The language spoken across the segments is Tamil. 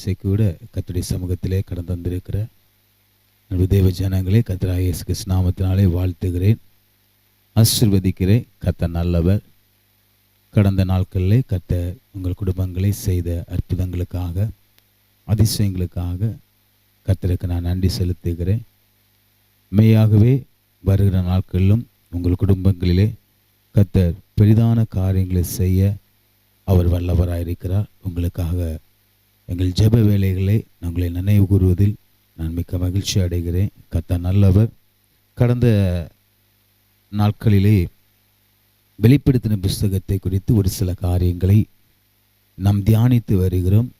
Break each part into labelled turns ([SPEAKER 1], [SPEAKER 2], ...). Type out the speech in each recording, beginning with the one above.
[SPEAKER 1] பரிசுத்த விட கத்துடைய சமூகத்திலே கடந்து வந்திருக்கிற நடு தேவ ஜனங்களே கத்தராக இயேசு வாழ்த்துகிறேன். ஆசிர்வதிக்கிறேன். கத்த நல்லவர். கடந்த நாட்களிலே கத்த உங்கள் குடும்பங்களை செய்த அற்புதங்களுக்காக அதிசயங்களுக்காக கத்தருக்கு நான் நன்றி செலுத்துகிறேன். மெய்யாகவே வருகிற நாட்களிலும் உங்கள் குடும்பங்களிலே கத்தர் பெரிதான காரியங்களை செய்ய அவர் வல்லவராயிருக்கிறார். உங்களுக்காக எங்கள் ஜெப வேலைகளை உங்களை நினைவு கூறுவதில் நான் மிக்க மகிழ்ச்சி அடைகிறேன். கத்த நல்லவர். கடந்த நாட்களிலே வெளிப்படுத்தின புஸ்தகத்தை குறித்து ஒரு சில காரியங்களை நாம் தியானித்து வருகிறோம்.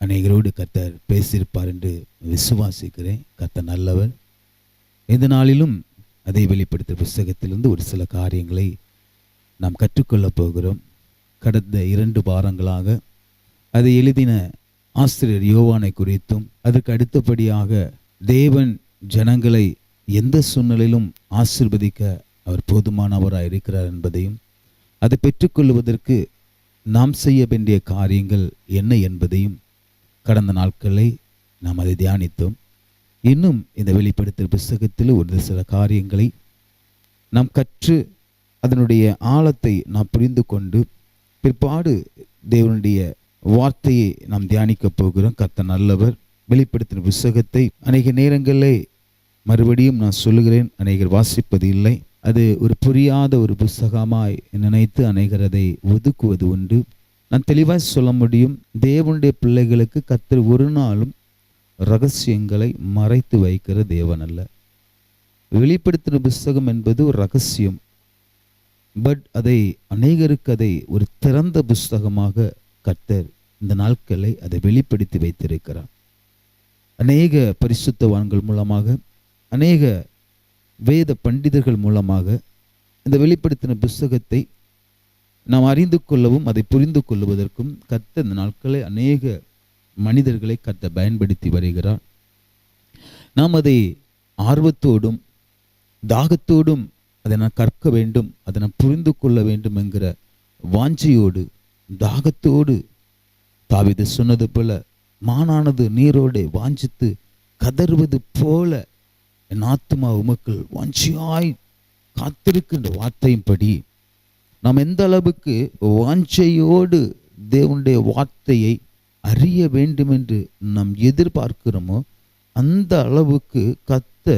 [SPEAKER 1] அநேகரோடு கத்தர் பேசியிருப்பார் என்று விசுவாசிக்கிறேன். கத்த நல்லவர். இந்த நாளிலும் அதை வெளிப்படுத்த புஸ்தகத்திலிருந்து ஒரு சில காரியங்களை நாம் கற்றுக்கொள்ளப் போகிறோம். கடந்த இரண்டு வாரங்களாக அதை எழுதின ஆசிரியர் யோவானை குறித்தும் அதற்கு அடுத்தபடியாக தேவன் ஜனங்களை எந்த சூழ்நிலையிலும் ஆசிர்வதிக்க அவர் போதுமானவராக இருக்கிறார் என்பதையும் அதை பெற்றுக்கொள்வதற்கு நாம் செய்ய வேண்டிய காரியங்கள் என்ன என்பதையும் கடந்த நாட்களை நாம் அதை தியானித்தோம். இன்னும் இந்த வெளிப்படுத்தல் புஸ்தகத்தில் ஒரு சில காரியங்களை நாம் கற்று அதனுடைய ஆழத்தை நாம் புரிந்து கொண்டு பிற்பாடு தேவனுடைய வார்த்தையை நாம் தியானிக்க போகிறோம். கத்த நல்லவர். வெளிப்படுத்தின புஸ்தகத்தை அநேக நேரங்களில் மறுபடியும் நான் சொல்லுகிறேன். அநேகர் வாசிப்பது இல்லை அது ஒரு புரியாத ஒரு புஸ்தகமாய் நினைத்து அநேகர் அதை ஒதுக்குவது உண்டு. நான் தெளிவாக சொல்ல முடியும். தேவனுடைய பிள்ளைகளுக்கு கத்தர் ஒரு நாளும் ரகசியங்களை மறைத்து வைக்கிற தேவன் அல்ல வெளிப்படுத்தின புஸ்தகம் என்பது ஒரு ரகசியம். பட் அதை அநேகருக்கு அதை ஒரு திறந்த புஸ்தகமாக கர்த்தர் இந்த நாட்களை அதை வெளிப்படுத்தி வைத்திருக்கிறார். அநேக பரிசுத்தவான்கள் மூலமாக அநேக வேத பண்டிதர்கள் மூலமாக இந்த வெளிப்படுத்தின புஸ்தகத்தை நாம் அறிந்து கொள்ளவும் அதை புரிந்து கொள்வதற்கும் கத்த இந்த நாட்களை அநேக மனிதர்களை கத்த பயன்படுத்தி வருகிறார். நாம் அதை ஆர்வத்தோடும் தாகத்தோடும் அதை நான் கற்க வேண்டும் அதை நான் புரிந்து கொள்ள வேண்டும் என்கிற வாஞ்சியோடு தாகத்தோடு தாவிது சொன்னது போல மானானது நீரோடே வாஞ்சித்து கதறுவது போல என் ஆத்மா உமக்கள் வாஞ்சியாய் காத்திருக்கின்ற வார்த்தையின்படி நாம் எந்த அளவுக்கு வாஞ்சையோடு தேவனுடைய வார்த்தையை அறிய வேண்டும் என்று நாம் எதிர்பார்க்கிறோமோ அந்த அளவுக்கு கத்த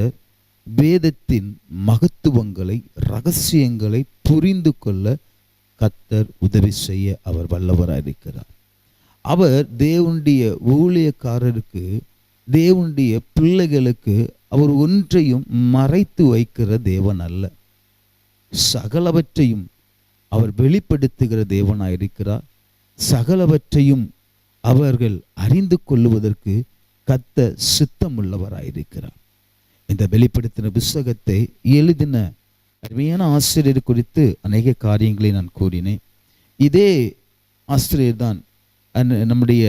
[SPEAKER 1] வேதத்தின் மகத்துவங்களை ரகசியங்களை புரிந்து கொள்ள கத்தர் உதவி செய்ய அவர் வல்லவராக இருக்கிறார். அவர் தேவனுடைய ஊழியக்காரருக்கு தேவனுடைய பிள்ளைகளுக்கு அவர் ஒன்றையும் மறைத்து வைக்கிற தேவன் அல்ல. சகலவற்றையும் அவர் வெளிப்படுத்துகிற தேவனாயிருக்கிறார் சகலவற்றையும் அவர்கள் அறிந்து கொள்ளுவதற்கு கத்த சித்தமுள்ளவராயிருக்கிறார் இந்த வெளிப்படுத்தின புஸ்தகத்தை எழுதின அருமையான ஆசிரியர் குறித்து அநேக காரியங்களை நான் கூறினேன். இதே ஆசிரியர் தான் நம்முடைய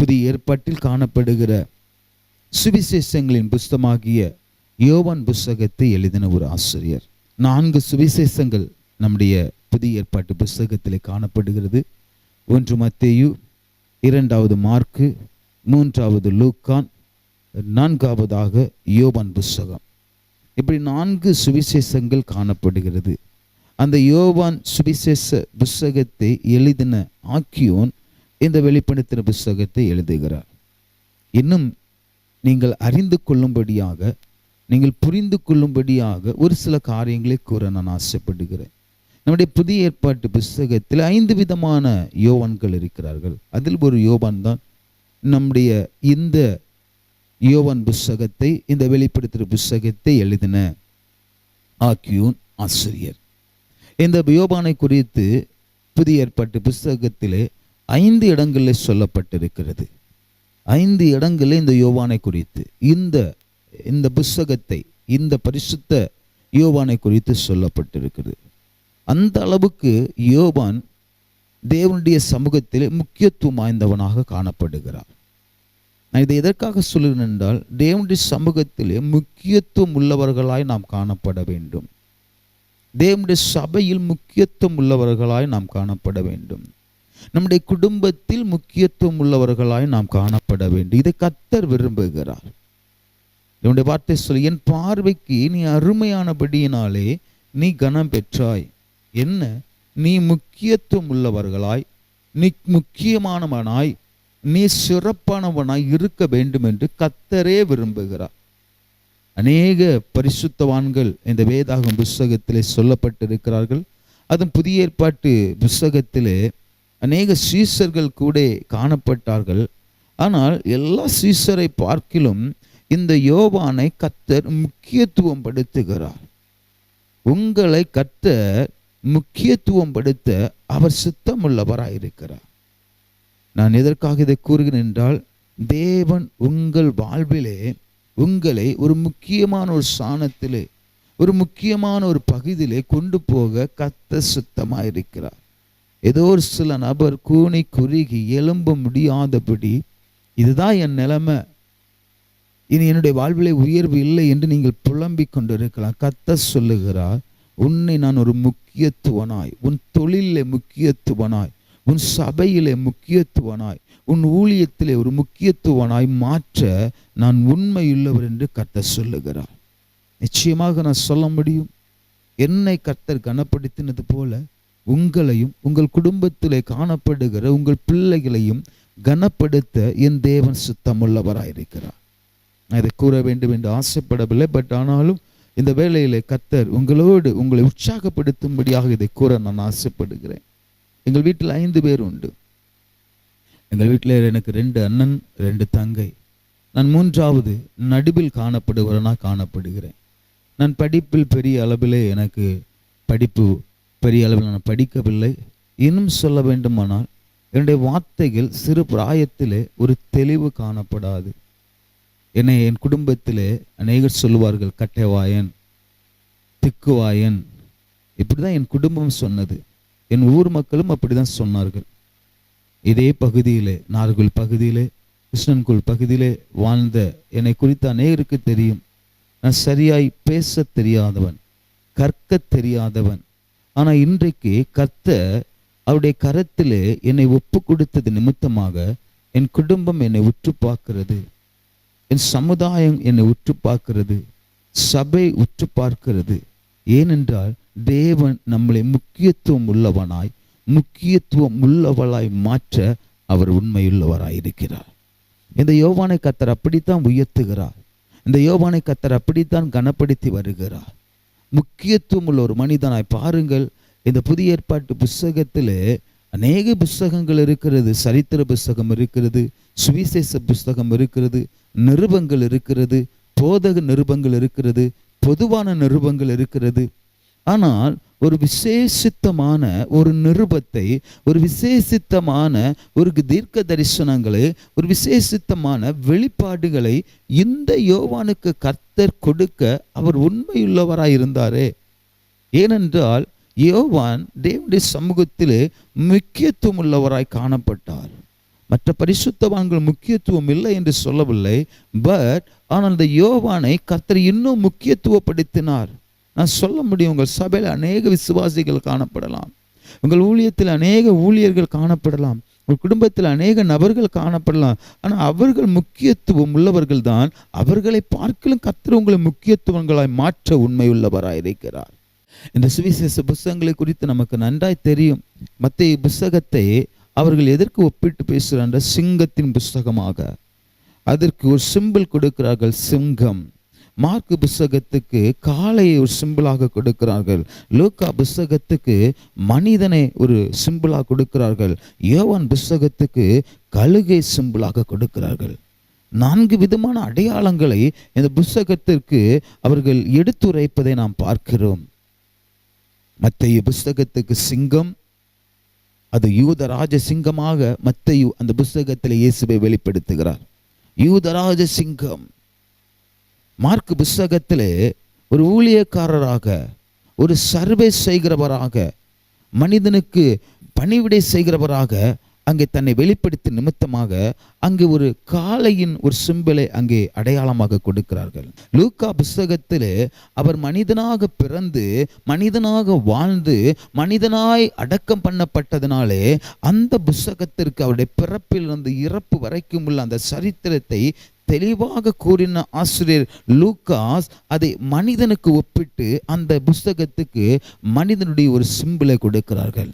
[SPEAKER 1] புதிய ஏற்பாட்டில் காணப்படுகிற சுவிசேஷங்களின் புஸ்தமாகிய யோவான் புஸ்தகத்தை எழுதின ஒரு ஆசிரியர். நான்கு சுவிசேஷங்கள் நம்முடைய புதிய ஏற்பாட்டு புஸ்தகத்தில் காணப்படுகிறது. ஒன்று மத்தேயு இரண்டாவது மார்க்கு மூன்றாவது லூக்கான் நான்காவதாக யோவான் புஸ்தகம். இப்படி நான்கு சுவிசேஷங்கள் காணப்படுகிறது. அந்த யோவான் சுவிசேஷ புஸ்தகத்தை எழுதின ஆக்கியோன் இந்த வெளிப்படுத்தின புஸ்தகத்தை எழுதுகிறார். இன்னும் நீங்கள் அறிந்து கொள்ளும்படியாக நீங்கள் புரிந்து கொள்ளும்படியாக ஒரு சில காரியங்களை கூற நான் ஆசைப்படுகிறேன். நம்முடைய புதிய ஏற்பாட்டு புஸ்தகத்தில் ஐந்து விதமான யோவான்கள் இருக்கிறார்கள். அதில் ஒரு யோவான் தான் நம்முடைய இந்த யோவான் புஸ்தகத்தை இந்த வெளிப்படுத்துகிற புஸ்தகத்தை எழுதின ஆக்கியூன் ஆசிரியர். இந்த யோபானை குறித்து புதிய ஏற்பாட்டு புஸ்தகத்திலே ஐந்து இடங்களில் சொல்லப்பட்டிருக்கிறது. ஐந்து இடங்களில் இந்த யோவானை குறித்து இந்த இந்த புஸ்தகத்தை இந்த பரிசுத்த யோவானை குறித்து சொல்லப்பட்டிருக்கிறது. அந்த அளவுக்கு யோவான் தேவனுடைய சமூகத்தில் முக்கியத்துவம் வாய்ந்தவனாக காணப்படுகிறார். நான் இதை எதற்காக சொல்லுகிறேன் என்றால் தேவனுடைய சமூகத்திலே முக்கியத்துவம் உள்ளவர்களாய் நாம் காணப்பட வேண்டும். தேவனுடைய சபையில் முக்கியத்துவம் உள்ளவர்களாய் நாம் காணப்பட வேண்டும். நம்முடைய குடும்பத்தில் முக்கியத்துவம் உள்ளவர்களாய் நாம் காணப்பட வேண்டும். இதை கத்தர் விரும்புகிறார். என்னுடைய வார்த்தை சொல்லி என் பார்வைக்கு நீ அருமையானபடியினாலே நீ கனம் பெற்றாய். என்ன? நீ முக்கியத்துவம் உள்ளவர்களாய் நீ முக்கியமானவனாய். நீ சிறப்பானவனாய் இருக்க வேண்டும் என்று கத்தரே விரும்புகிறார். அநேக பரிசுத்தவான்கள் இந்த வேதாகம் புஸ்தகத்திலே சொல்லப்பட்டிருக்கிறார்கள். அதுவும் புதிய ஏற்பாட்டு புஸ்தகத்திலே அநேக சீசர்கள் கூட காணப்பட்டார்கள். ஆனால் எல்லா சீசரை பார்க்கிலும் இந்த யோவானை கத்தர் முக்கியத்துவம் படுத்துகிறார் உங்களை கத்தர் முக்கியத்துவம் படுத்த அவர் சித்தமுள்ளவராயிருக்கிறார். நான் எதற்காக இதை கூறுகிறேன் என்றால் தேவன் உங்கள் வாழ்விலே உங்களை ஒரு முக்கியமான ஒரு ஸ்தானத்திலே ஒரு முக்கியமான ஒரு பகுதியிலே கொண்டு போக கத்த சுத்தமாக இருக்கிறார் ஏதோ ஒரு சில நபர் கூனி குறுகி எழும்ப முடியாதபடி இதுதான் என் நிலைமை. இனி என்னுடைய வாழ்விலே உயர்வு இல்லை என்று நீங்கள் புலம்பிக் கொண்டிருக்கலாம். கத்த சொல்லுகிறார் உன்னை நான் ஒரு முக்கியத்துவனாய் உன் தொழிலில் முக்கியத்துவனாய் உன் சபையிலே முக்கியத்துவனாய் உன் ஊழியத்திலே ஒரு முக்கியத்துவனாய் மாற்ற நான் உண்மையுள்ளவர் என்று கர்த்தர் சொல்லுகிறார். நிச்சயமாக நான் சொல்ல முடியும். என்னை கர்த்தர் கனப்படுத்தினது போல உங்களையும் உங்கள் குடும்பத்திலே காணப்படுகிற உங்கள் பிள்ளைகளையும் கனப்படுத்த என் தேவன் சுத்தமுள்ளவராயிருக்கிறார் நான் இதை கூற வேண்டும் என்று ஆசைப்படவில்லை பட் ஆனாலும் இந்த வேலையிலே கர்த்தர் உங்களோடு உங்களை உற்சாகப்படுத்தும்படியாக இதை கூற நான் ஆசைப்படுகிறேன். எங்கள் வீட்டில் ஐந்து பேர் உண்டு. எங்கள் வீட்டில் எனக்கு ரெண்டு அண்ணன் ரெண்டு தங்கை. நான் மூன்றாவது நடுவில் காணப்படுகிறவனா காணப்படுகிறேன். நான் படிப்பில் பெரிய அளவிலே எனக்கு படிப்பு பெரிய அளவில் நான் படிக்கவில்லை. இன்னும் சொல்ல வேண்டுமானால் என்னுடைய வார்த்தைகள் சிறு பிராயத்திலே ஒரு தெளிவு காணப்படாது. என்னை என் குடும்பத்திலே அநேகர் சொல்லுவார்கள் கட்டைவாயன் திக்குவாயன். இப்படி தான் என் குடும்பம் சொன்னது. என் ஊர் மக்களும் அப்படிதான் சொன்னார்கள். இதே பகுதியிலே நார்குல் பகுதியிலே கிருஷ்ணன்குள் பகுதியிலே வாழ்ந்த என்னை குறித்த அநேகருக்கு தெரியும். நான் சரியாய் பேச தெரியாதவன் கற்க தெரியாதவன். ஆனால் இன்றைக்கு கத்த அவருடைய கரத்திலே என்னை ஒப்பு கொடுத்தது நிமித்தமாக என் குடும்பம் என்னை உற்று பார்க்கிறது. என் சமுதாயம் என்னை உற்று பார்க்கிறது. சபை உற்று பார்க்கிறது. ஏனென்றால் தேவன் நம்மளை முக்கியத்துவம் உள்ளவனாய் முக்கியத்துவம் உள்ளவளாய் மாற்ற அவர் உண்மையுள்ளவராய் இருக்கிறார் இந்த யோவானை கத்தர் அப்படித்தான் உயர்த்துகிறார். இந்த யோவானை கத்தர் அப்படித்தான் கனப்படுத்தி வருகிறார். முக்கியத்துவம் உள்ள ஒரு மனிதனாய் பாருங்கள் இந்த புதிய ஏற்பாட்டு புஸ்தகத்தில் அநேக புஸ்தகங்கள் இருக்கிறது சரித்திர புஸ்தகம் இருக்கிறது சுவிசேஷ புஸ்தகம் இருக்கிறது நிருபங்கள் இருக்கிறது போதக நிருபங்கள் இருக்கிறது பொதுவான நிருபங்கள் இருக்கிறது ஆனால் ஒரு விசேஷித்தமான ஒரு நிருபத்தை ஒரு விசேஷித்தமான ஒரு தீர்க்க தரிசனங்களை ஒரு விசேஷித்தமான வெளிப்பாடுகளை இந்த யோவானுக்கு கர்த்தர் கொடுக்க அவர் உண்மையுள்ளவராயிருந்தாரே ஏனென்றால் யோவான் தேவனுடைய சமூகத்திலே முக்கியத்துவம் உள்ளவராய் காணப்பட்டார். மற்ற பரிசுத்தவான்கள் முக்கியத்துவம் இல்லை என்று சொல்லவில்லை பட் ஆனால் இந்த யோவானை கர்த்தர் இன்னும் முக்கியத்துவப்படுத்தினார். நான் சொல்ல முடியும் உங்கள் சபையில் அநேக விசுவாசிகள் காணப்படலாம். உங்கள் ஊழியத்தில் அநேக ஊழியர்கள் காணப்படலாம். உங்கள் குடும்பத்தில் அநேக நபர்கள் காணப்படலாம். ஆனால் அவர்கள் முக்கியத்துவம் உள்ளவர்கள் தான் அவர்களை பார்க்கலும் கத்திர உங்களை முக்கியத்துவங்களாய் மாற்ற உண்மையுள்ளவராய் இருக்கிறார். இந்த சுவிசேஷ புஸ்தகங்களை குறித்து நமக்கு நன்றாய் தெரியும். மத்திய புஸ்தகத்தை அவர்கள் எதற்கு ஒப்பிட்டு பேசுகிறார் சிங்கத்தின் புஸ்தகமாக. அதற்கு ஒரு சிம்பிள் கொடுக்கிறார்கள் சிங்கம். மார்க்கு புஸ்தகத்துக்கு காளையை ஒரு சிம்பிளாக கொடுக்கிறார்கள். லூக்கா புஸ்தகத்துக்கு மனிதனை ஒரு சிம்பிளாக கொடுக்கிறார்கள். யோவான் புஸ்தகத்துக்கு கழுகை சிம்பிளாக கொடுக்கிறார்கள். நான்கு விதமான அடையாளங்களை இந்த புஸ்தகத்திற்கு அவர்கள் எடுத்துரைப்பதை நாம் பார்க்கிறோம். மத்திய புஸ்தகத்துக்கு சிங்கம் அது யூதராஜ சிங்கமாக மத்தையு அந்த புஸ்தகத்தில் இயேசுவை வெளிப்படுத்துகிறார். யூதராஜ சிங்கம். மார்க் புஸ்தகத்திலே ஒரு ஊழியக்காரராக ஒரு சர்வே செய்கிறவராக மனிதனுக்கு பணிவிடை செய்கிறவராக அங்கே தன்னை வெளிப்படுத்தி நிமித்தமாக அங்கே ஒரு காளையின் ஒரு சிம்பிளை அங்கே அடையாளமாக கொடுக்கிறார்கள். லூக்கா புஸ்தகத்தில் அவர் மனிதனாக பிறந்து மனிதனாக வாழ்ந்து மனிதனாய் அடக்கம் பண்ணப்பட்டதினாலே அந்த புஸ்தகத்திற்கு அவருடைய பிறப்பிலிருந்து இறப்பு வரைக்கும் உள்ள அந்த சரித்திரத்தை தெளிவாக கூறின ஆசிரியர் லூக்காஸ் அதை மனிதனுக்கு ஒப்பிட்டு அந்த புஸ்தகத்துக்கு மனிதனுடைய ஒரு சிம்பிளை கொடுக்கிறார்கள்.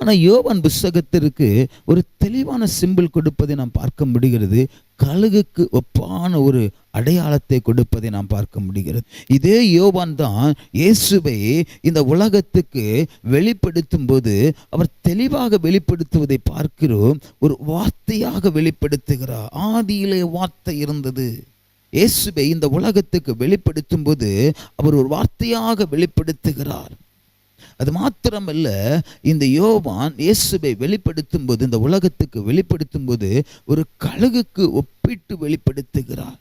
[SPEAKER 1] ஆனால் யோவான் புஸ்தகத்திற்கு ஒரு தெளிவான சிம்பிள் கொடுப்பதை நாம் பார்க்க முடிகிறது. கழுகுக்கு ஒப்பான ஒரு அடையாளத்தை கொடுப்பதை நாம் பார்க்க முடிகிறது. இதே யோவான் தான் இயேசுவை இந்த உலகத்துக்கு வெளிப்படுத்தும் போது அவர் தெளிவாக வெளிப்படுத்துவதை பார்க்கிறோம். ஒரு வார்த்தையாக வெளிப்படுத்துகிறார். ஆதியிலே வார்த்தை இருந்தது. இயேசுவை இந்த உலகத்துக்கு வெளிப்படுத்தும் போது அவர் ஒரு வார்த்தையாக வெளிப்படுத்துகிறார். அது மாத்திரமல்ல இந்த யோவான் இயேசுவை வெளிப்படுத்தும் போது இந்த உலகத்துக்கு வெளிப்படுத்தும் போது ஒரு கழுகுக்கு ஒப்பிட்டு வெளிப்படுத்துகிறார்.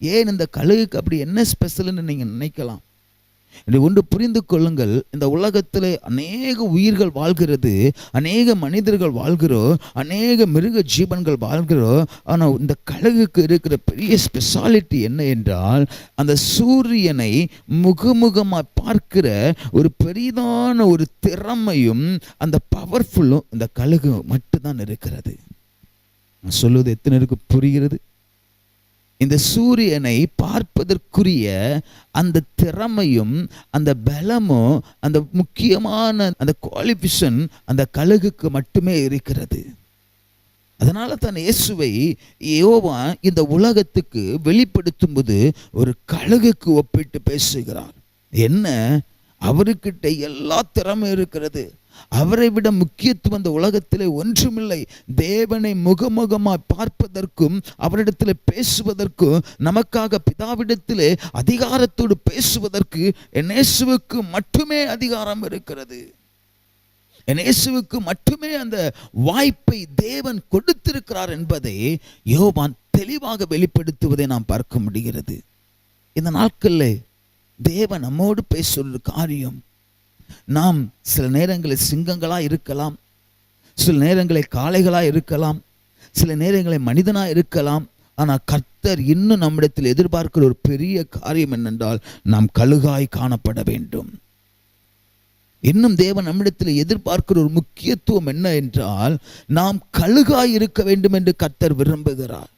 [SPEAKER 1] ஏன் இந்த கழுகுக்கு அப்படி என்ன ஸ்பெஷல்னு நீங்க நினைக்கலாம்? இதை ஒன்று புரிந்து கொள்ளுங்கள். இந்த உலகத்தில் அநேக உயிர்கள் வாழ்கிறது அநேக மனிதர்கள் வாழ்கிறோம் அநேக மிருக ஜீவன்கள் வாழ்கிறோம் ஆனால் இந்த கழகுக்கு இருக்கிற பெரிய ஸ்பெஷாலிட்டி என்ன என்றால் அந்த சூரியனை முகமுகமாக பார்க்கிற ஒரு பெரிதான ஒரு திறமையும் அந்த பவர்ஃபுல்லும் இந்த கழுகு மட்டும்தான் இருக்கிறது. நான் சொல்வது எத்தனை இருக்கு புரிகிறது? இந்த சூரியனை பார்ப்பதற்குரிய அந்த திறமையும் அந்த பலமும் அந்த முக்கியமான அந்த குவாலிஃபிகேஷன் அந்த கழுகுக்கு மட்டுமே இருக்கிறது. அதனால தான் இயேசுவை யோவான் இந்த உலகத்துக்கு வெளிப்படுத்தும் போது ஒரு கழுகுக்கு ஒப்பிட்டு பேசுகிறார். என்ன? அவருக்கிட்ட எல்லா திறமை இருக்கிறது. அவரை விட முக்கியத்துவம் அந்த உலகத்திலே ஒன்றுமில்லை. தேவனை முகமுகமாய் பார்ப்பதற்கும் அவரிடத்தில் பேசுவதற்கும் நமக்காக பிதாவிடத்திலே அதிகாரத்தோடு பேசுவதற்கு என் இயேசுவுக்கு மட்டுமே அதிகாரம் இருக்கிறது. என் இயேசுவுக்கு மட்டுமே அந்த வாய்ப்பை தேவன் கொடுத்திருக்கிறார் என்பதை யோவான் தெளிவாக வெளிப்படுத்துவதை நாம் பார்க்க முடிகிறது. இந்த நாட்களில் தேவன் நம்மோடு பேசுகிற காரியம் நாம் சில நேரங்களில் சிங்கங்களாக இருக்கலாம் சில நேரங்களில் காளைகளாக இருக்கலாம் சில நேரங்களில் மனிதனாக இருக்கலாம் ஆனால் கர்த்தர் இன்னும் நம்மிடத்தில் எதிர்பார்க்கிற ஒரு பெரிய காரியம் என்னென்றால் நாம் கழுகாய் காணப்பட வேண்டும். இன்னும் தேவன் நம்மிடத்தில் எதிர்பார்க்கிற ஒரு முக்கியத்துவம் என்ன என்றால் நாம் கழுகாய் இருக்க வேண்டும் என்று கர்த்தர் விரும்புகிறார்.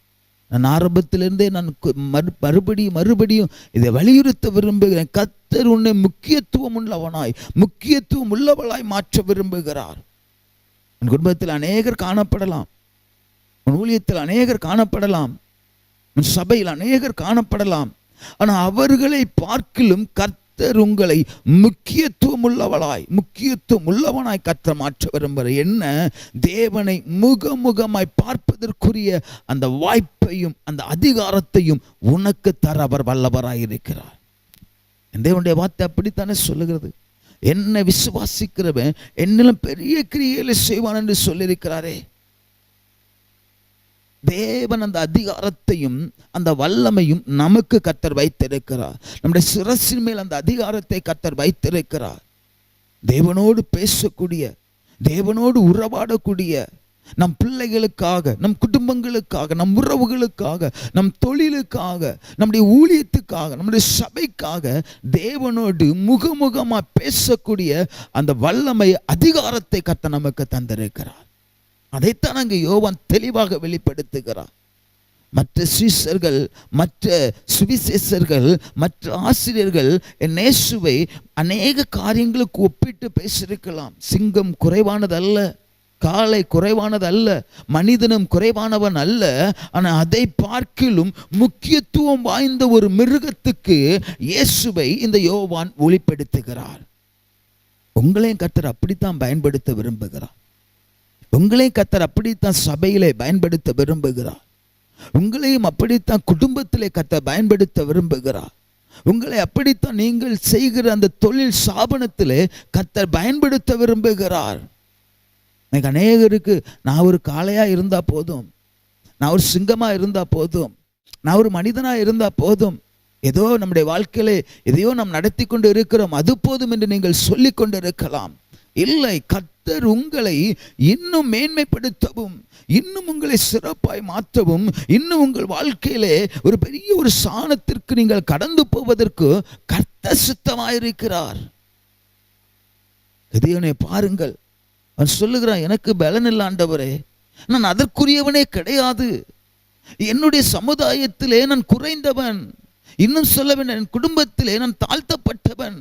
[SPEAKER 1] நான் ஆரம்பத்திலிருந்தே நான் மறு மறுபடியும் மறுபடியும் இதை வலியுறுத்த விரும்புகிறேன். கர்த்தர் உன்னை முக்கியத்துவம் உள்ளவனாய் முக்கியத்துவம் உள்ளவளாய் மாற்ற விரும்புகிறார். உன் குடும்பத்தில் அநேகர் காணப்படலாம். உன் ஊழியத்தில் அநேகர் காணப்படலாம். உன் சபையில் அநேகர் காணப்படலாம். ஆனால் அவர்களை பார்க்கிலும் கத்தர் உங்களை முக்கியத்துவம் உள்ளவளாய் முக்கியத்துவம் உள்ளவனாய் கத்தர் மாற்ற விரும்புகிற என்ன? தேவனை முகமுகமாய் பார்ப்பதற்குரிய அந்த வாய்ப்பையும் அந்த அதிகாரத்தையும் உனக்கு தர அவர் வல்லவராய் இருக்கிறார். தேவனுடைய வார்த்தை அப்படித்தானே சொல்லுகிறது? என்னை விசுவாசிக்கிறவன் என்னிலும் பெரிய கிரியைகளை செய்வான் என்று சொல்லியிருக்கிறாரே. தேவன் அந்த அதிகாரத்தையும் அந்த வல்லமையும் நமக்கு கத்தர் வைத்திருக்கிறார். நம்முடைய சிரசின் மேல் அந்த அதிகாரத்தை கத்தர் வைத்திருக்கிறார். தேவனோடு பேசக்கூடிய தேவனோடு உறவாடக்கூடிய நம் பிள்ளைகளுக்காக நம் குடும்பங்களுக்காக நம் உறவுகளுக்காக நம் தொழிலுக்காக நம்முடைய ஊழியத்துக்காக நம்முடைய சபைக்காக தேவனோடு முகமுகமாக பேசக்கூடிய அந்த வல்லமை அதிகாரத்தை கத்த நமக்கு தந்திருக்கிறார். அதைத்தான் அங்கு யோவான் தெளிவாக வெளிப்படுத்துகிறார். மற்ற சீசர்கள் மற்ற சுவிசேஷர்கள் மற்ற ஆசிரியர்கள் என் அநேக காரியங்களுக்கு ஒப்பிட்டு பேசியிருக்கலாம். சிங்கம் குறைவானதல்ல காலை குறைவானதல்ல குறைவானது அல்ல மனிதனும் குறைவானவன் அல்ல. ஆனால் அதை பார்க்கிலும் முக்கியத்துவம் வாய்ந்த ஒரு மிருகத்துக்கு இயேசுவை இந்த யோவான் ஒளிப்படுத்துகிறார். உங்களையும் கர்த்தர் அப்படித்தான் பயன்படுத்த விரும்புகிறார். உங்களையும் கத்தர் அப்படித்தான் சபையிலே பயன்படுத்த விரும்புகிறார். உங்களையும் அப்படித்தான் குடும்பத்திலே கத்த பயன்படுத்த விரும்புகிறார். உங்களை அப்படித்தான் நீங்கள் செய்கிற அந்த தொழில் ஸ்தாபனத்திலே கத்தர் பயன்படுத்த விரும்புகிறார். எனக்கு அநேகருக்கு நான் ஒரு காளையா இருந்தா போதும். நான் ஒரு சிங்கமா இருந்தா போதும். நான் ஒரு மனிதனா இருந்தா போதும். ஏதோ நம்முடைய வாழ்க்கையிலே எதையோ நாம் நடத்தி கொண்டு இருக்கிறோம். அது போதும் என்று நீங்கள் சொல்லி கொண்டு இருக்கலாம் இல்லை கத்தர் உங்களை இன்னும் மேன்மைப்படுத்தவும் இன்னும் உங்களை சிறப்பாய் மாற்றவும் இன்னும் உங்கள் வாழ்க்கையிலே ஒரு பெரிய ஒரு சாணத்திற்கு நீங்கள் கடந்து போவதற்கு கர்த்த சித்தமாயிருக்கிறார். கிதியோனை பாருங்கள். அவன் சொல்லுகிறான் எனக்கு பலன் இல்லை ஆண்டவரே நான் அதற்குரியவனே கிடையாது. என்னுடைய சமுதாயத்திலே நான் குறைந்தவன். இன்னும் சொல்ல வேண்டும் என் குடும்பத்திலே நான் தாழ்த்தப்பட்டவன்.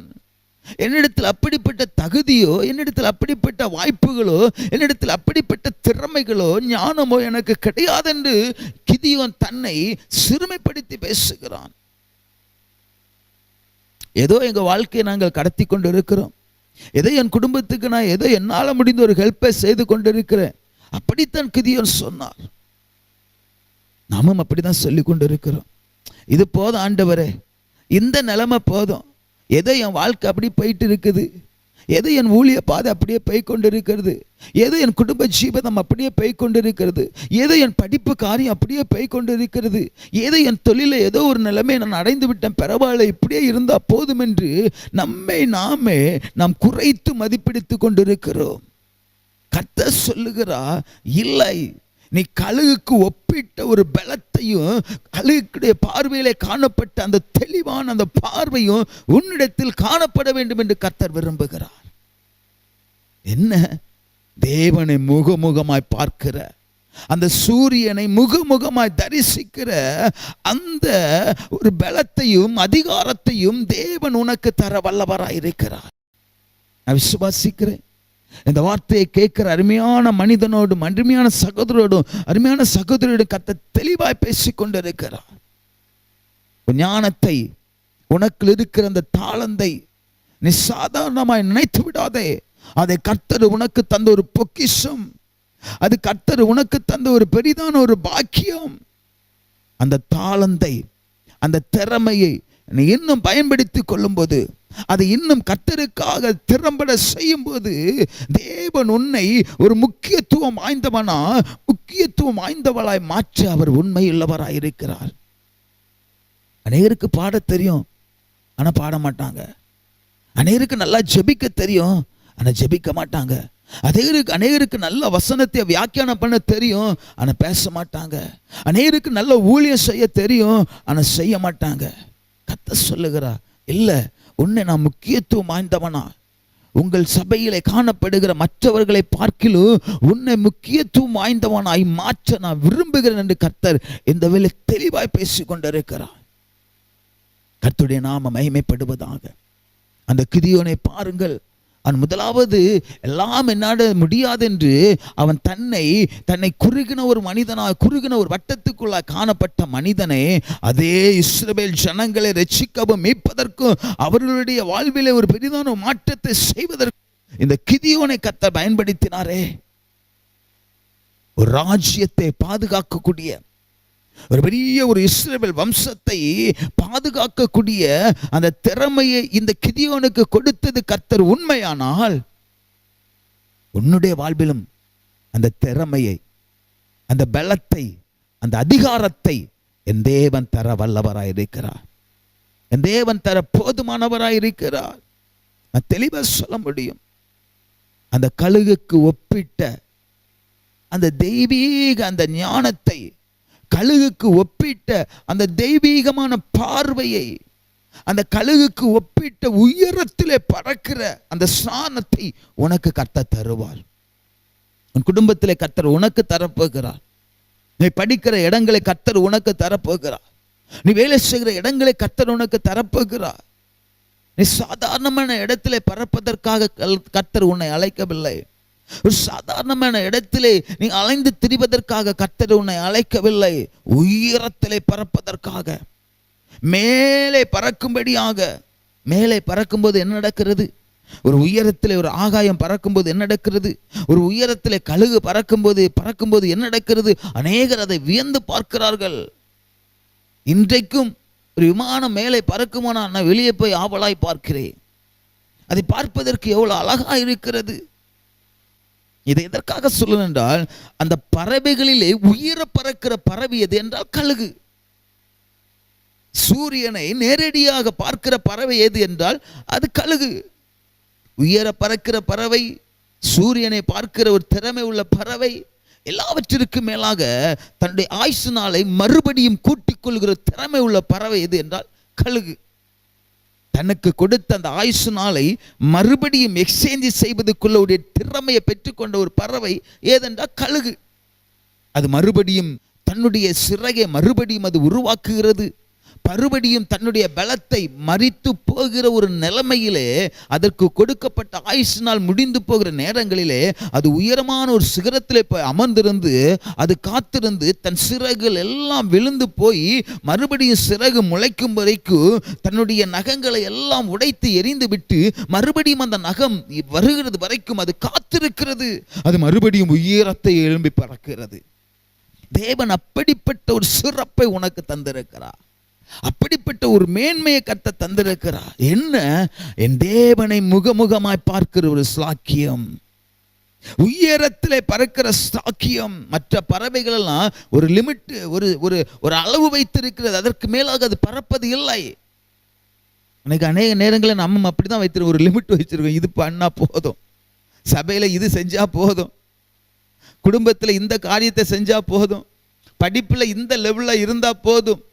[SPEAKER 1] என்னிடத்தில் அப்படிப்பட்ட தகுதியோ என்னிடத்தில் அப்படிப்பட்ட வாய்ப்புகளோ என்னிடத்தில் அப்படிப்பட்ட திறமைகளோ ஞானமோ எனக்கு கிடையாதென்று கிதியோன் தன்னை சிறுமைப்படுத்தி பேசுகிறான். ஏதோ எங்க வாழ்க்கையை நாங்கள் கடத்தி கொண்டு இருக்கிறோம் ஏதோ என் குடும்பத்துக்கு நான் ஏதோ என்னால் முடிந்த ஒரு ஹெல்ப்பை செய்து கொண்டிருக்கிறேன். அப்படித்தான் கிதியோன் சொன்னார். நாமும் அப்படிதான் சொல்லி கொண்டு இருக்கிறோம் இது போதும் ஆண்டவரே. இந்த நிலைமை போதும். எதை என் வாழ்க்கை அப்படி போயிட்டு இருக்குது எதை என் ஊழிய பாதை அப்படியே போய் கொண்டு இருக்கிறது எதை என் குடும்ப ஜீவிதம் அப்படியே போய் கொண்டு இருக்கிறது எதை என் படிப்பு காரியம் அப்படியே போய் கொண்டு இருக்கிறது எதை என் தொழிலில் ஏதோ ஒரு நிலைமை நான் அடைந்து விட்டேன் பரவாயில்ல இப்படியே இருந்தால் போதும் என்று நம்மை நாமே நாம் குறைத்து மதிப்பிடித்து கொண்டிருக்கிறோம். கத்த சொல்லுகிறா இல்லை நீ கழுகுக்கு ஒப்பிட்ட ஒரு பலத்தையும் கழுகுடைய பார்வையிலே காணப்பட்ட அந்த தெளிவான அந்த பார்வையும் உன்னிடத்தில் காணப்பட வேண்டும் என்று கர்த்தர் விரும்புகிறார். என்ன? தேவனை முகமுகமாய் பார்க்கிற அந்த சூரியனை முகமுகமாய் தரிசிக்கிற அந்த ஒரு பலத்தையும் அதிகாரத்தையும் தேவன் உனக்கு தர வல்லவராய் இருக்கிறார் நான் விசுவாசிக்கிறேன். இந்த வார்த்தையை கேட்கிற அருமையான மனிதனோடும் அருமையான சகோதரோடும் அருமையான சகோதரியோடும் கத்த தெளிவாய் பேசி கொண்டிருக்கிறார் ஞானத்தை உனக்கு இருக்கிற அந்த தாளந்தை நீ சாதாரணமாய் நினைத்து விடாதே. அதை கர்த்தர் உனக்கு தந்த ஒரு பொக்கிஷம். அது கர்த்தர் உனக்கு தந்த ஒரு பெரிதான ஒரு பாக்கியம். அந்த தாளந்தை அந்த திறமையை நீ இன்னும் பயன்படுத்தி கொள்ளும்போது அதை இன்னும் கத்தருக்காக திறம்பட செய்யும்போது தேவன் உன்னை ஒரு முக்கியத்துவம் வாய்ந்தவனா முக்கியத்துவம் வாய்ந்தவளாய் மாற்ற அவர் உண்மையுள்ளவராய் இருக்கிறார். அநேகருக்கு பாட தெரியும் ஆனால் பாட மாட்டாங்க. அநேகருக்கு நல்லா ஜெபிக்க தெரியும் ஆனால் ஜெபிக்க மாட்டாங்க. அநேகருக்கு அநேகருக்கு நல்ல வசனத்தை வியாக்கியானம் பண்ண தெரியும் ஆனா பேச மாட்டாங்க. அநேகருக்கு நல்ல ஊழியம் செய்ய தெரியும் ஆனா செய்ய மாட்டாங்க. கத்த சொல்லுகிறா இல்ல உன்னை நான் முக்கியத்துவம் வாய்ந்தவனா. உங்கள் சபையிலே காணப்படுகிற மற்றவர்களை பார்க்கிலும் உன்னை முக்கியத்துவம் வாய்ந்தவனாய் மாற்ற நான் விரும்புகிறேன் என்று கர்த்தர் இந்த வேலை தெளிவாய் பேசி கொண்டிருக்கிறார் கர்த்துடைய நாம மகிமைப்படுவதாக. அந்த கிதியோனை பாருங்கள். அவன் முதலாவது எல்லாம் என்னாட முடியாது என்று அவன் தன்னை தன்னை குறுகின ஒரு மனிதனாக குறுகின ஒரு வட்டத்துக்குள்ளாக காணப்பட்ட மனிதனை அதே இஸ்ரேல் ஜனங்களை ரட்சிக்கவும் மீட்பதற்கும் அவர்களுடைய வாழ்விலே ஒரு பெரிதான மாற்றத்தை செய்வதற்கு இந்த கிதியோனை கத்த பயன்படுத்தினாரே. ஒரு ராஜ்யத்தை பாதுகாக்கக்கூடிய ஒரு பெரிய ஒரு இஸ்ரவேல் வம்சத்தை பாதுகாக்கக்கூடிய அந்த திறமையை இந்த கிதியோனுக்கு கொடுத்தது கர்த்தர் உண்மையானால் உன்னுடைய வாழ்விலும் அந்த திறமையை அந்த பலத்தை அந்த அதிகாரத்தை என் தேவன் தர வல்லவராய் இருக்கிறார். என் தேவன் தர போதுமானவராய் இருக்கிறார். நான் தெளிவாக சொல்ல முடியும். அந்த கழுகுக்கு ஒப்பிட்ட அந்த தெய்வீக அந்த ஞானத்தை கழுகுக்கு ஒப்பிட்ட அந்த தெய்வீகமான பார்வையை அந்த கழுகுக்கு ஒப்பிட்ட உயரத்திலே பறக்கிற அந்த ஸ்நானத்தை உனக்கு கத்த தருவார். உன் குடும்பத்திலே கத்தர் உனக்கு தரப்போகிறார். நீ படிக்கிற இடங்களை கத்தர் உனக்கு தரப்போகிறார். நீ வேலை செய்கிற இடங்களை கத்தர் உனக்கு தரப்போகிறார். நீ சாதாரணமான இடத்திலே பறப்பதற்காக கல்- கர்த்தர் உன்னை அழைக்கவில்லை. ஒரு சாதாரணமான இடத்திலே நீ அலைந்து திரிவதற்காக கத்தர் உன்னை அழைக்கவில்லை. உயரத்திலே பறப்பதற்காக. மேலே பறக்கும்படியாக. மேலே பறக்கும்போது என்ன நடக்கிறது? ஒரு உயரத்திலே ஒரு ஆகாயம் பறக்கும்போது என்ன நடக்கிறது? ஒரு உயரத்தில் கழுகு பறக்கும்போது பறக்கும்போது என்ன நடக்கிறது? அநேகர் அதை வியந்து பார்க்கிறார்கள். இன்றைக்கும் ஒரு விமானம் மேலே பறக்குமானா நான் வெளியே போய் ஆவலாய் பார்க்கிறேன். அதை பார்ப்பதற்கு எவ்வளவு அழகா இருக்கிறது. இதை எதற்காக சொல்லணும் என்றால் அந்த பறவைகளிலே உயிரை பறக்கிற பறவை எது என்றால் கழுகு. சூரியனை நேரடியாக பார்க்கிற பறவை எது என்றால் அது கழுகு. உயர பறக்கிற பறவை சூரியனை பார்க்கிற ஒரு திறமை உள்ள பறவை எல்லாவற்றிற்கும் மேலாக தன்னுடைய ஆயுசு நாளை மறுபடியும் கூட்டிக் கொள்கிற திறமை உள்ள பறவை எது என்றால் கழுகு. தனக்கு கொடுத்த அந்த ஆயுசு நாளை மறுபடியும் எக்ஸ்சேஞ்ச் செய்வதற்குள்ள ஒரு திறமையை பெற்றுக்கொண்ட ஒரு பறவை ஏதென்றால் கழுகு. அது மறுபடியும் தன்னுடைய சிறகை மறுபடியும் அது உருவாக்குகிறது. மறுபடியும் தன்னுடைய பலத்தை மறித்து போகிற ஒரு நிலைமையிலே அதற்கு கொடுக்கப்பட்ட ஆயுசு நாள் முடிந்து போகிற நேரங்களிலே அது உயரமான ஒரு சிகரத்திலே போய் அமர்ந்திருந்து அது காத்திருந்து தன் சிறகுகள் எல்லாம் விழுந்து போய் மறுபடியும் சிறகு முளைக்கும் வரைக்கும் தன்னுடைய நகங்களை எல்லாம் உடைத்து எரிந்து விட்டு மறுபடியும் அந்த நகம் வருகிறது வரைக்கும் அது காத்திருக்கிறது. அது மறுபடியும் உயரத்தை எழும்பி பறக்கிறது. தேவன் அப்படிப்பட்ட ஒரு சிறப்பை உனக்கு தந்திருக்கிறார். அப்படிப்பட்ட ஒரு மேன்மையை கத்த தந்திருக்கிறார். என்ன? என் தேவனை முகமுகமாய் பார்க்கிற ஒரு சாக்கியம். உயரத்தில் பறக்கிற சாக்கியம். மற்ற பறவைகளெல்லாம் ஒரு லிமிட் ஒரு ஒரு ஒரு அளவு வைத்திருக்கிறது. அதற்கு மேலாக அது பறப்பது இல்லை. அன்னைக்கு அநேக நேரங்களில் நம்ம அப்படி தான் வைத்திருக்கோம் ஒரு லிமிட் வச்சிருக்கோம். இது பண்ணால் போதும். சபையில் இது செஞ்சால் போதும். குடும்பத்தில் இந்த காரியத்தை செஞ்சால் போதும். படிப்பில் இந்த லெவலில் இருந்தால் போதும்.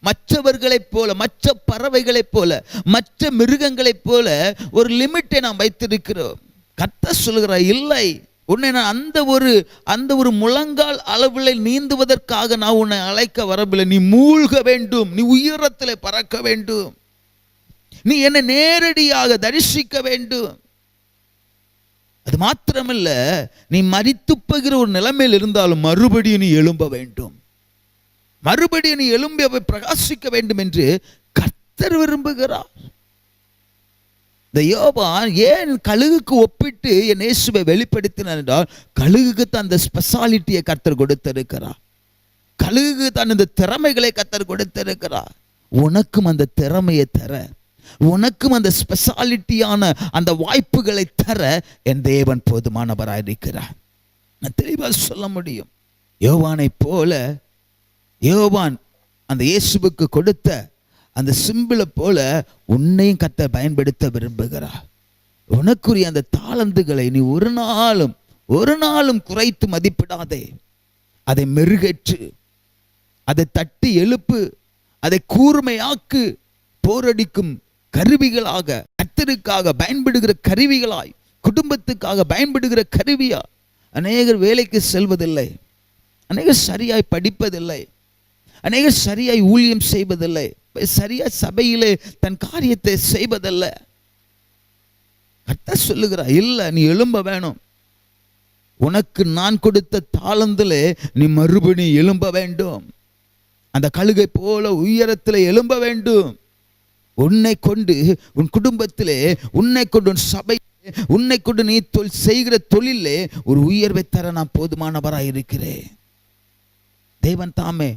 [SPEAKER 1] மற்றவர்களைப் போல மற்ற பறவைகளைப் போல மற்ற மிருகங்களைப் போல ஒரு லிமிட்டை நாம் வைத்திருக்கிறோம். கத்த சொல்கிறார் இல்லை உன்னை நான் அந்த ஒரு அந்த ஒரு முழங்கால் அளவில் நீந்துவதற்காக நான் உன்னை அழைக்க வரவில்லை. நீ மூழ்க வேண்டும் நீ உயரத்தில் பறக்க வேண்டும். நீ என்னை நேரடியாக தரிசிக்க வேண்டும். அது மாத்திரமல்ல நீ மறித்து போகிற ஒரு நிலைமையில் இருந்தாலும் மறுபடியும் நீ எழும்ப வேண்டும். மறுபடியும் நீ எழும்பி அவை பிரகாசிக்க வேண்டும் என்று கர்த்தர் விரும்புகிறார். இந்த யோபான் ஏன் கழுகுக்கு ஒப்பிட்டு என் இயேசுவை வெளிப்படுத்தினார் என்றால் கழுகுக்கு தான் அந்த ஸ்பெஷாலிட்டியை கர்த்தர் கொடுத்திருக்கிறார். கழுகுக்கு தான் இந்த திறமைகளை கர்த்தர் கொடுத்திருக்கிறார். உனக்கும் அந்த திறமையை தர உனக்கும் அந்த ஸ்பெஷாலிட்டியான அந்த வாய்ப்புகளை தர என் தேவன் போதுமானவராக இருக்கிறார் நான் தெளிவாக சொல்ல முடியும். யோவானை போல யோவான் அந்த இயேசுவுக்கு கொடுத்த அந்த சிம்பிளை போல உன்னையும் கத்த பயன்படுத்த விரும்புகிறார். உனக்குரிய அந்த தாளந்துகளை நீ ஒரு நாளும் ஒரு நாளும் குறைத்து மதிப்பிடாதே. அதை மெருகேற்று அதை தட்டி எழுப்பு அதை கூர்மையாக்கு போரடிக்கும் கருவிகளாக கத்தருக்காக பயன்படுகிற கருவிகளாய் குடும்பத்துக்காக பயன்படுகிற கருவியா? அநேகர் வேலைக்கு செல்வதில்லை. அநேகர் சரியாய் படிப்பதில்லை. அநேகர் சரியாய் ஊழியம் செய்வதில்லை. சரியாய் சபையிலே தன் காரியத்தை செய்வதல்ல. கத்த சொல்லுகிறா இல்லை நீ எழும்ப வேணும். உனக்கு நான் கொடுத்த தாளந்தில் நீ மறுபடியும் எழும்ப வேண்டும். அந்த கழுகை போல உயரத்தில் எழும்ப வேண்டும். உன்னை கொண்டு உன் குடும்பத்திலே உன்னை கொண்டு உன் சபை உன்னை கொண்டு நீ தொல் செய்கிற தொழிலே ஒரு உயர்வை தர நான் போதுமானவராக இருக்கிறேன் தேவன் தாமே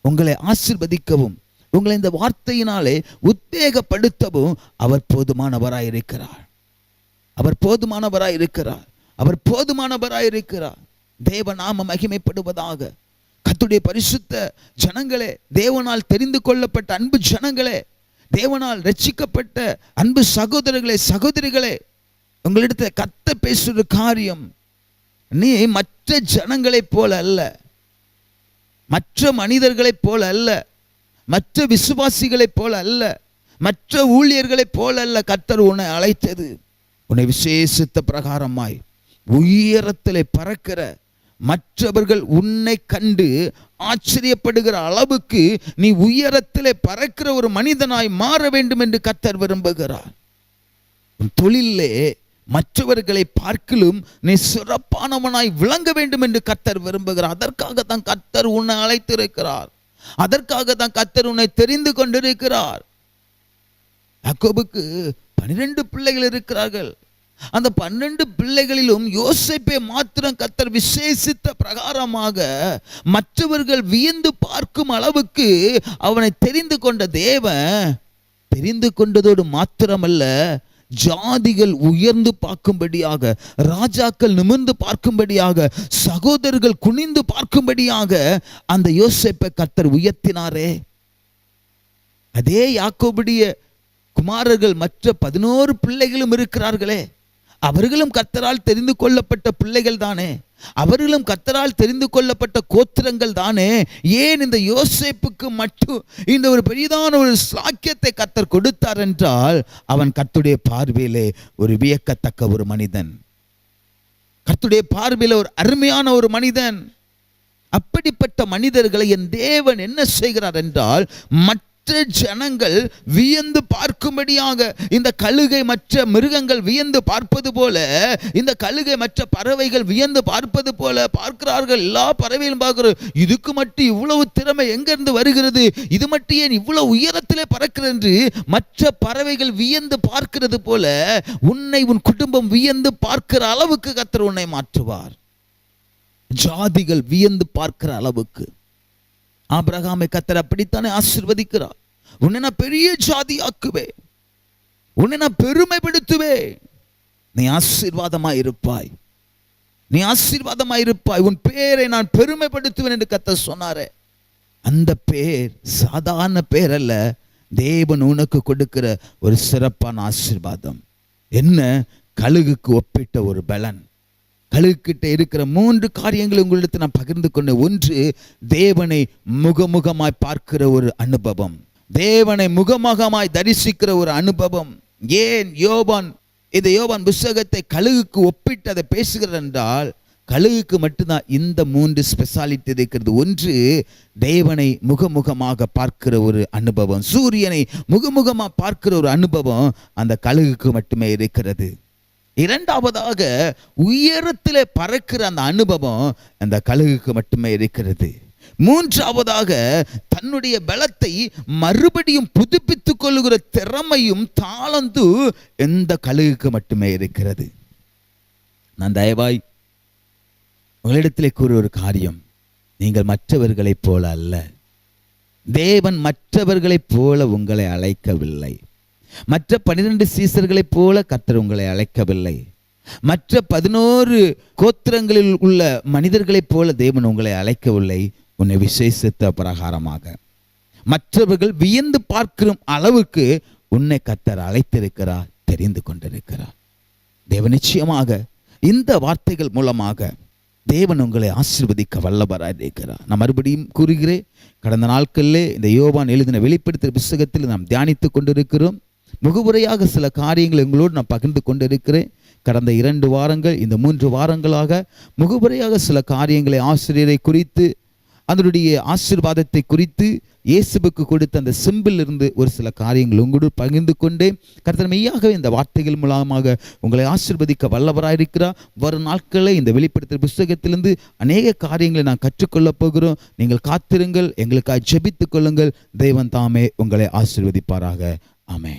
[SPEAKER 1] உங்களை ஆசிர்வதிக்கவும் உங்களை இந்த வார்த்தையினாலே உத்வேகப்படுத்தவும் அவர் போதுமானவராய் இருக்கிறார் அவர் போதுமானவராய் இருக்கிறார் அவர் போதுமானவராய் இருக்கிறார் தேவ நாம மகிமைப்படுவதாக. கத்துடைய பரிசுத்த ஜனங்களே தேவனால் தெரிந்து கொள்ளப்பட்ட அன்பு ஜனங்களே தேவனால் ரட்சிக்கப்பட்ட அன்பு சகோதரர்களே சகோதரிகளே உங்களிடத்தில் கத்த பேசுகிற காரியம் நீ மற்ற ஜனங்களைப் போல அல்ல. மற்ற மனிதர்களைப் போல அல்ல. மற்ற விசுவாசிகளைப் போல அல்ல. மற்ற ஊழியர்களைப் போல அல்ல கத்தர் உன்னை அழைத்தது. உன்னை விசேஷித்த பிரகாரமாய் உயரத்திலே பறக்கிற மற்றவர்கள் உன்னை கண்டு ஆச்சரியப்படுகிற அளவுக்கு நீ உயரத்திலே பறக்கிற ஒரு மனிதனாய் மாற வேண்டும் என்று கத்தர் விரும்புகிறார். தொழிலே மற்றவர்களை பார்க்கிலும் நீ சிறப்பானவனாய் விளங்க வேண்டும் என்று கத்தர் விரும்புகிறார். அதற்காக தான் கத்தர் உன்னை அழைத்திருக்கிறார். அதற்காக தான் கத்தர் உன்னை தெரிந்து கொண்டிருக்கிறார். யாக்கோபுக்கு பன்னிரெண்டு பிள்ளைகள் இருக்கிறார்கள். அந்த பன்னெண்டு பிள்ளைகளிலும் யோசிப்பை மாத்திரம் கத்தர் விசேஷித்த பிரகாரமாக மற்றவர்கள் வியந்து பார்க்கும் அளவுக்கு அவனை தெரிந்து கொண்ட தேவன் தெரிந்து கொண்டதோடு மாத்திரமல்ல ஜாதிகள் உயர்ந்து பார்க்கும்படியாக ராஜாக்கள் நிமிர்ந்து பார்க்கும்படியாக சகோதரர்கள் குனிந்து பார்க்கும்படியாக அந்த யோசேப்பை கத்தர் உயர்த்தினாரே. அதே யாக்கோபுடைய குமாரர்கள் மற்ற பதினோரு பிள்ளைகளும் இருக்கிறார்களே. அவர்களும் கர்த்தரால் தெரிந்து கொள்ளப்பட்ட பிள்ளைகள் தானே. அவர்களும் கத்தரால் தெரிந்து கொள்ளப்பட்ட கோத்திரங்கள் தானே. ஏன் இந்த யோசிப்புக்கு மட்டும் இந்த ஒரு பெரிதான ஒரு சாக்கியத்தை கத்தர் கொடுத்தார் என்றால் அவன் கத்துடைய பார்வையிலே ஒரு வியக்கத்தக்க ஒரு மனிதன். கர்த்துடைய பார்வையில் ஒரு அருமையான ஒரு மனிதன். அப்படிப்பட்ட மனிதர்களை என் தேவன் என்ன செய்கிறார் என்றால் மற்ற மற்ற ஜனங்கள் வியந்து பார்க்கும்படியாக இந்த கழுகை மற்ற மிருகங்கள் வியந்து பார்ப்பது போல இந்த கழுகை மற்ற பறவைகள் வியந்து பார்ப்பது போல பார்க்கிறார்கள். எல்லா பறவைகளும் பார்க்கிறோம் இதுக்கு மட்டும் இவ்வளவு திறமை எங்கிருந்து வருகிறது? இது மட்டும் ஏன் இவ்வளவு உயரத்திலே பறக்கிறது என்று மற்ற பறவைகள் வியந்து பார்க்கிறது போல உன்னை உன் குடும்பம் வியந்து பார்க்கிற அளவுக்கு கத்தர் உன்னை மாற்றுவார். ஜாதிகள் வியந்து பார்க்கிற அளவுக்கு. ஆபிரகாமை கத்தர் அப்படித்தானே ஆசிர்வதிக்கிறார். உன்னை நான் பெரிய ஜாதி ஆக்குவே உன்னை நான் பெருமைப்படுத்துவே. நீ ஆசீர்வாதமாக இருப்பாய். நீ ஆசீர்வாதமாக இருப்பாய். உன் பேரை நான் பெருமைப்படுத்துவேன் என்று கத்தர் சொன்னாரே. அந்த பேர் சாதாரண பேர் அல்ல தேவன் உனக்கு கொடுக்கிற ஒரு சிறப்பான ஆசீர்வாதம். என்ன? கழுகுக்கு ஒப்பிட்ட ஒரு பலன். கழுகிட்ட இருக்கிற மூன்று காரியங்களை உங்களிடத்தை நான் பகிர்ந்து கொண்ட ஒன்று தேவனை முகமுகமாய் பார்க்கிற ஒரு அனுபவம். தேவனை முகமுகமாய் தரிசிக்கிற ஒரு அனுபவம். ஏன் யோபான் இந்த யோபான் புஸ்தகத்தை கழுகுக்கு ஒப்பிட்டு அதை பேசுகிறார் என்றால் கழுகுக்கு மட்டும்தான் இந்த மூன்று ஸ்பெஷாலிட்டி இருக்கிறது. ஒன்று தேவனை முகமுகமாக பார்க்கிற ஒரு அனுபவம். சூரியனை முகமுகமாக பார்க்கிற ஒரு அனுபவம் அந்த கழுகுக்கு மட்டுமே இருக்கிறது. இரண்டாவதாக உயரத்திலே பறக்கிற அந்த அனுபவம் அந்த கழுகுக்கு மட்டுமே இருக்கிறது. மூன்றாவதாக தன்னுடைய பலத்தை மறுபடியும் புதுப்பித்துக் கொள்ளுகிற திறமையும் தாளந்து எந்த கழுகுக்கு மட்டுமே இருக்கிறது. நான் தயவாய் உங்களிடத்திலே கூற ஒரு காரியம் நீங்கள் மற்றவர்களைப் போல அல்ல. தேவன் மற்றவர்களைப் போல உங்களை அழைக்கவில்லை. மற்ற பனிரெண்டு சீசர்களைப் போல கர்த்தர் உங்களை அழைக்கவில்லை. மற்ற பதினோரு கோத்திரங்களில் உள்ள மனிதர்களைப் போல தேவன் உங்களை அழைக்கவில்லை. உன்னை விசேஷித்த பிரகாரமாக. மற்றவர்கள் வியந்து பார்க்கிற அளவுக்கு உன்னை கத்தர் அழைத்திருக்கிறார் தெரிந்து கொண்டிருக்கிறார். தேவ நிச்சயமாக இந்த வார்த்தைகள் மூலமாக தேவன் உங்களை ஆசீர்வதிக்க வல்லவராக இருக்கிறார். நான் மறுபடியும் கூறுகிறேன் கடந்த நாட்களிலே இந்த யோவான் எழுதின வெளிப்படுத்துகிற புஸ்தகத்தில் நாம் தியானித்து கொண்டிருக்கிறோம். முகவுரையாக சில காரியங்கள் எங்களோடு நான் பகிர்ந்து கொண்டிருக்கிறேன். கடந்த இரண்டு வாரங்கள் இந்த மூன்று வாரங்களாக முகவுரையாக சில காரியங்களை ஆசிரியரை குறித்து அதனுடைய ஆசிர்வாதத்தை குறித்து இயேசுவுக்கு கொடுத்த அந்த சிம்பிள் இருந்து ஒரு சில காரியங்கள் உங்களோடு பகிர்ந்து கொண்டே கர்த்தர் மெய்யாகவே இந்த வார்த்தைகள் மூலமாக உங்களை ஆசிர்வதிக்க வல்லவராயிருக்கிறார் வரும் நாட்களை இந்த வெளிப்படுத்துகிற புஸ்தகத்திலிருந்து அநேக காரியங்களை நான் கற்றுக்கொள்ளப் போகிறோம். நீங்கள் காத்திருங்கள் எங்களுக்காக ஜெபித்து கொள்ளுங்கள். தெய்வன் தாமே உங்களை ஆசிர்வதிப்பாராக. அமே